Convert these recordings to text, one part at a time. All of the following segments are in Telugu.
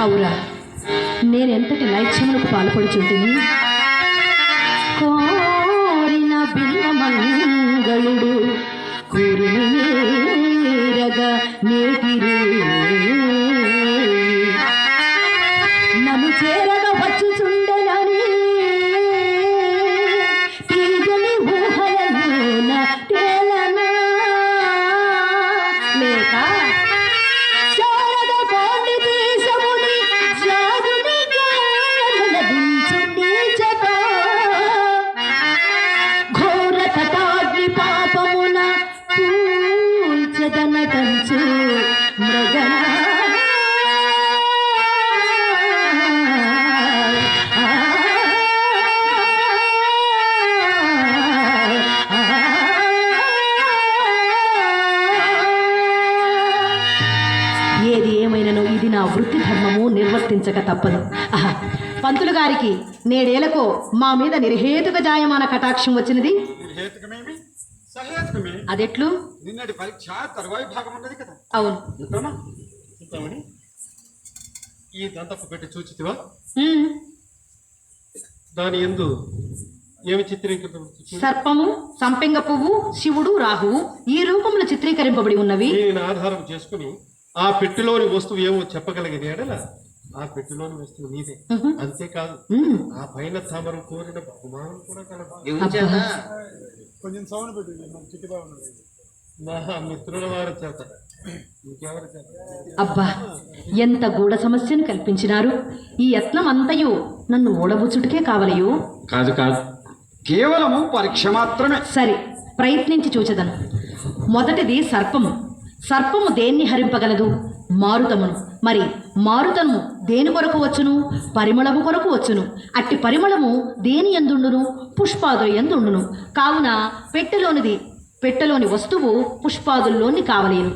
అవురా నేనెంతటి లైక్ష్యములకు పాల్పడుచుంటిని? ధర్మము నిర్వర్తించక తప్పదు. ఆహా పంతులు గారికి నేడేలకు మా మీద నిర్హేతుక జాయమాన కటాక్షం వచ్చినది? అదెట్లు? నిన్నటి పరీక్ష తరువాయి భాగం ఉన్నది కదా. అవును. ఈ దంతపు పెట్టి చూచితివా. దాని ఎందు ఏమి చిత్రీకరణ సర్పము సంపెంగ పువ్వు శివుడు రాహువు ఈ రూపంలో చిత్రీకరింపబడి ఉన్నవి? ఆధారం చేసుకుని ఆ పెట్టెలోని వస్తువు ఏమో చెప్పగలిగిన ఎడల ఆ పెట్టెలోని వస్తువు నీదే. అంతేకాదు. ఆ పైన తమరు కోరిన బహుమానం కూడా అబ్బా. కొంచెం సౌండ్ మిత్రుల వారి చేత. అబ్బా ఎంత గూఢ సమస్యను కల్పించినారు. ఈ యత్నం అంతయు నన్ను ఓడబుచ్చుటకే కావలయో? కాదు కాదు. కేవలము పరీక్ష మాత్రమే. సరే ప్రయత్నించి చూచదను. మొదటిది సర్పము. సర్పము దేన్ని హరింపగలదు? మారుతమును. మరి మారుతము దేని కొరకు వచ్చును? పరిమళము కొరకు వచ్చును. అట్టి పరిమళము దేని ఎందుండును పుష్పాదుల ఎందుండును కావున పెట్టెలోనిది పెట్టెలోని వస్తువు పుష్పాదుల్లోని కావలేను.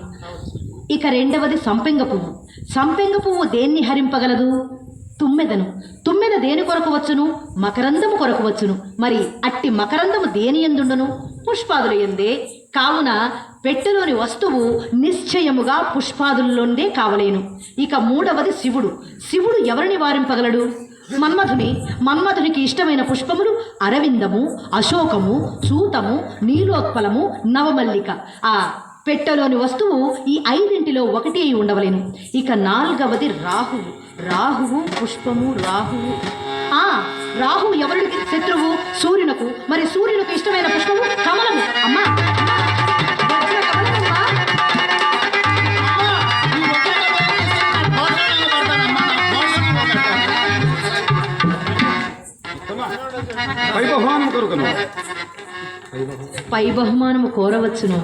ఇక రెండవది సంపెంగ పువ్వు. సంపెంగ పువ్వు దేన్ని హరింపగలదు? తుమ్మెదను. తుమ్మెద దేని కొరకు వచ్చును? మకరందము కొరకు వచ్చును. మరి అట్టి మకరందము దేని ఎందుండును పుష్పాదులు ఎందే కావున పెట్టెలోని వస్తువు నిశ్చయముగా పుష్పాదుల్లోందే కావలేను. ఇక మూడవది శివుడు. శివుడు ఎవరిని వారింపగలడు? మన్మధుని. మన్మధునికి ఇష్టమైన పుష్పములు అరవిందము అశోకము సూతము నీలోత్పలము నవమల్లిక. ఆ పెట్టెలోని వస్తువు ఈ ఐదింటిలో ఒకటి అయి ఉండవలేను. ఇక నాలుగవది రాహువు. రాహువు పుష్పము రాహువు. ఆ రాహువు ఎవరికి శత్రువు సూర్యునకు. మరి సూర్యునకు ఇష్టమైన పుష్పము కమలము. అమ్మా! కొరకును పై బహుమానము కోరవచ్చును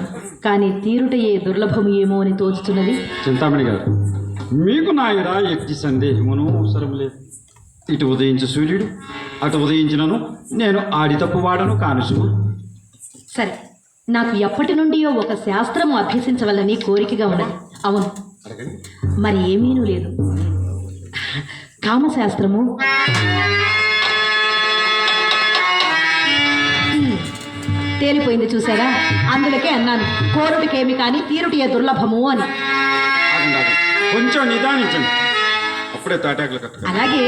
కానీ తీరుటయే దుర్లభము ఏమో అని తోచుతున్నది చింతామణి గారు మీకు నా ఇడా ఎట్టి సందేహమును అవసరం లేదు. ఇటు ఉదయించు సూర్యుడు అటు ఉదయించినను నేను ఆడి తప్పు వాడను కానుసు సరే నాకు ఎప్పటి నుండియో ఒక శాస్త్రము అభ్యసించవలని కోరికగా ఉన్నది. అవును. మరి ఏమీనూ లేదు. కామశాస్త్రము? తేలిపోయింది చూసారా? అందులకే అన్నాను కోరుటికేమి కానీ తీరుటియే దుర్లభము అని. కొంచెం నిదానించండి. అప్పుడే తాటాకులు కట్టగా అలాగే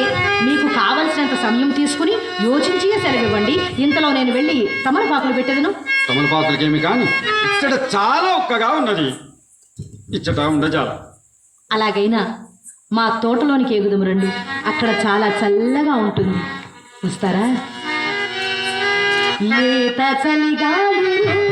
మీకు కావలసినంత సమయం తీసుకుని యోచించి సెలవివ్వండి. ఇంతలో నేను వెళ్ళి తమలపాకులు పెట్టేదను. తమలపాకులకేమి కానీ ఇచ్చట చాలా ఒక్కగా ఉన్నది. ఇచ్చట ఉండజాల. అలాగైనా మా తోటలోనికి ఎగుదము రండు. అక్కడ చాలా చల్లగా ఉంటుంది. వస్తారా? ये चली गावी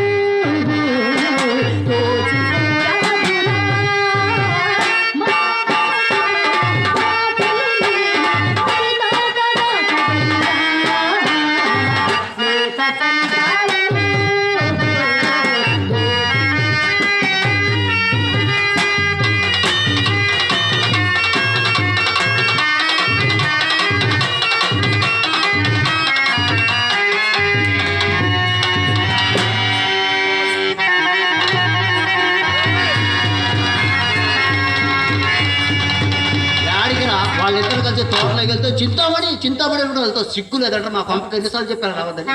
చింతామణి చింతామణి కూడా వెళ్తావు సిగ్గు లేదంటే మా పంపకి ఎన్నిసార్లు చెప్పారు రావద్దని.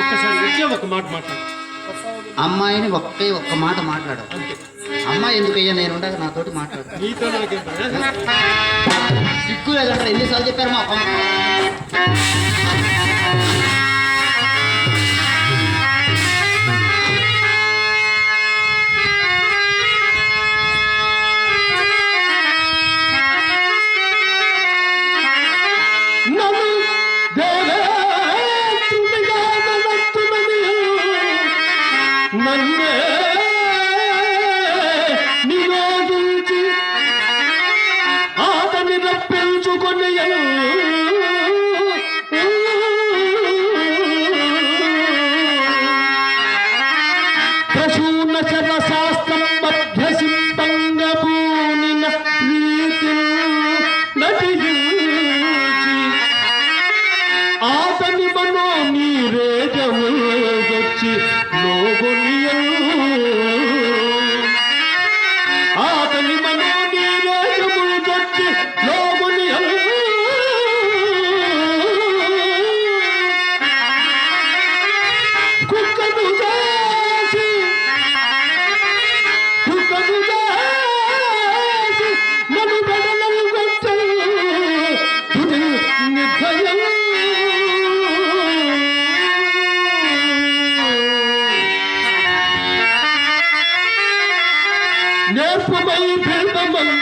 ఒక్కసారి వచ్చే ఒక మాట మాట్లాడు. అమ్మాయిని ఒకే ఒక్క మాట మాట్లాడావు అంతే. అమ్మాయి ఎందుకయ్యా నేను ఉండగా నాతోటి మాట్లాడు. నీతో? సిగ్గు లేదంటే ఎన్నిసార్లు చెప్పారు మా పంప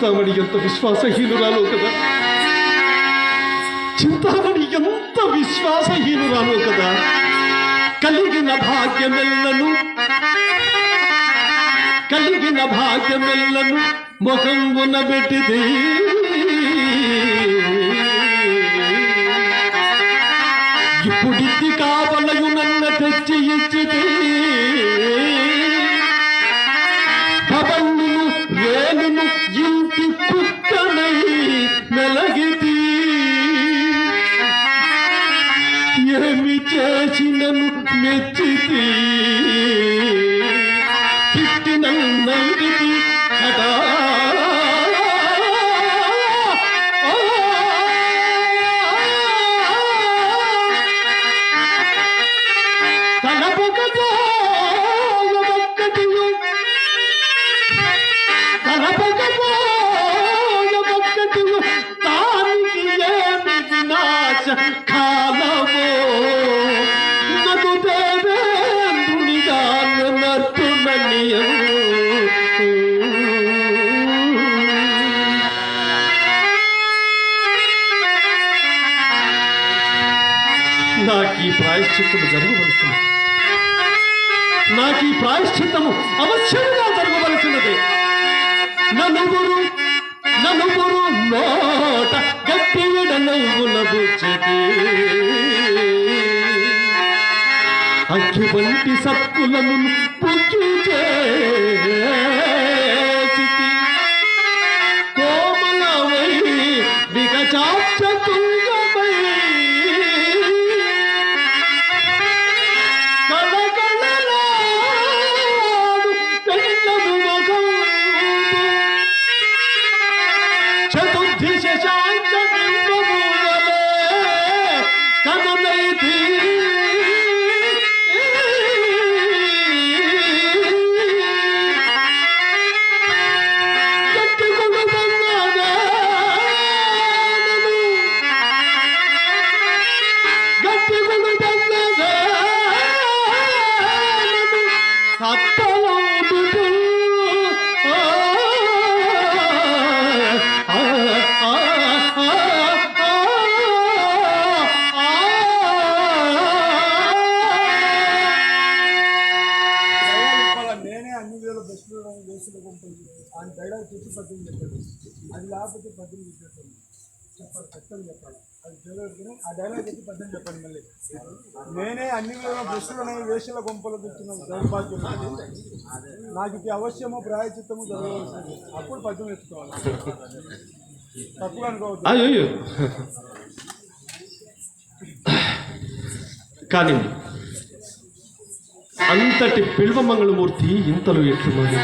చింతామణి ఎంత విశ్వాసహీనురాలో కదా? చింతామణి ఎంత విశ్వాసహీనురాలో కదా? కలిగిన భాగ్యమెల్లను కలిగిన భాగ్యమెల్లను ముఖం పెట్టిది. ఇప్పుడిద్ది కావలయు నన్న తెచ్చి ఇచ్చిది. ప్రాయశ్చిత్తము జరగవలసింది నాకు ఈ ప్రాయశ్చిత్తము అవశ్యంగా జరగవలసినది. నలుగురు నలుగురు నోట గట్టి నవ్వుల బుచ్చటి అగ్గి వంటి సత్తులను పుచ్చి ఆయన చూసి పద్యం చెప్పాడు. అది లేకపోతే పద్యం చెప్పేస్తాను చెప్పాలి కష్టం చెప్పాలి. అది చదివేసుకుని ఆ డైలాగ్ చెప్పి పద్యం చెప్పండి మళ్ళీ. నేనే అన్ని వేల వేషల గొంపలు తెచ్చిన దౌర్భాగ్యం నాకు ఇది అవశ్యము ప్రాయచిత్తము జరగవలసింది అప్పుడు పద్యం ఎత్తుకోవాలి. తక్కువ అనుకోవద్దు. కానీ అంతటి బిల్వ మంగళమూర్తి ఇంతలో ఎట్లు మరి